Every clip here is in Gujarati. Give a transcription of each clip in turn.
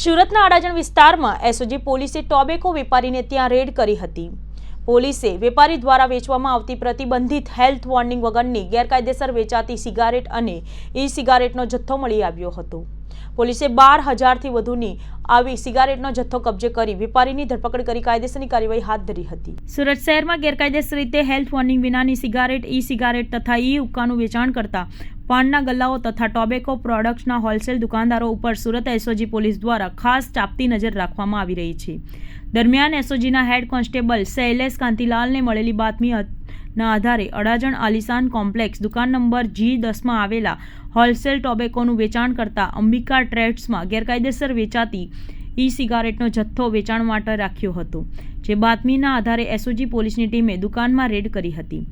સુરતના અડાજણ વિસ્તારમાં એસઓજી પોલીસે ટોબેકો વેપારીને ત્યાં રેડ કરી હતી. પોલીસે વેપારી દ્વારા વેચવામાં આવતી પ્રતિબંધિત હેલ્થ વોર્નિંગ વગરની ગેરકાયદેસર વેચાતી સિગારેટ અને ઈ સિગારેટનો જથ્થો મળી આવ્યો હતો. પોલીસે બાર હજારથી વધુની આવી સિગારેટનો જથ્થો કબજે કરી વેપારીની ધરપકડ કરી કાયદેસરની કાર્યવાહી હાથ ધરી હતી. સુરત શહેરમાં ગેરકાયદેસર રીતે હેલ્થ વોર્નિંગ વિનાની સિગારેટ ઈ સિગારેટ તથા ઈ ઉકાનું વેચાણ કરતા પાનના ગલ્લાઓ તથા ટોબેકો પ્રોડક્ટ્સના હોલસેલ દુકાનદારો ઉપર સુરત એસઓજી પોલીસ દ્વારા ખાસ ચાપતી નજર રાખવામાં આવી રહી છે. દરમિયાન એસઓજીના હેડ કોન્સ્ટેબલ શૈલેષ કાંતિલાલને મળેલી બાતમી ના આધારે અડાજણ આલિશાન કોમ્પ્લેક્સ દુકાન નંબર જી દસમાં આવેલા હોલસેલ ટોબેકોનું વેચાણ કરતા અંબિકા ટ્રેડ્સમાં ગેરકાયદેસર વેચાતી ઈ સિગારેટનો જથ્થો વેચાણ માટે રાખ્યો હતો, જે બાતમીના આધારે એસઓજી પોલીસની ટીમે દુકાનમાં રેડ કરી હતી.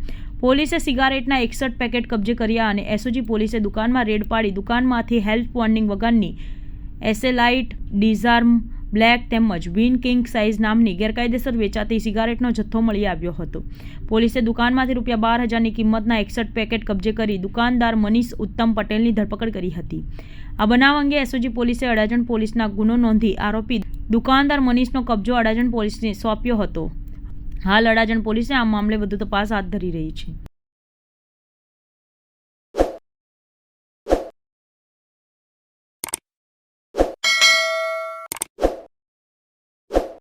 પોલીસે સિગારેટના એકસઠ પેકેટ કબજે કર્યા અને એસઓજી પોલીસે દુકાનમાં રેડ પાડી દુકાનમાંથી હેલ્થ વોર્નિંગ વગરની એસેલાઇટ ડિઝાર્મ બ્લેક તેમજ વિન કિંગ સાઇઝ નામની ગેરકાયદેસર વેચાતી સિગારેટનો જથ્થો મળી આવ્યો હતો. પોલીસે દુકાનમાંથી રૂપિયા બાર હજારની કિંમતના એકસઠ પેકેટ કબજે કરી દુકાનદાર મનીષ ઉત્તમ પટેલની ધરપકડ કરી હતી. આ બનાવ અંગે એસઓજી પોલીસે અડાજણ પોલીસના ગુનો નોંધી આરોપી દુકાનદાર મનીષનો કબજો અડાજણ પોલીસને સોંપ્યો હતો. હાલ અડાજણ પોલીસે આ મામલે વધુ તપાસ હાથ ધરી રહી છે.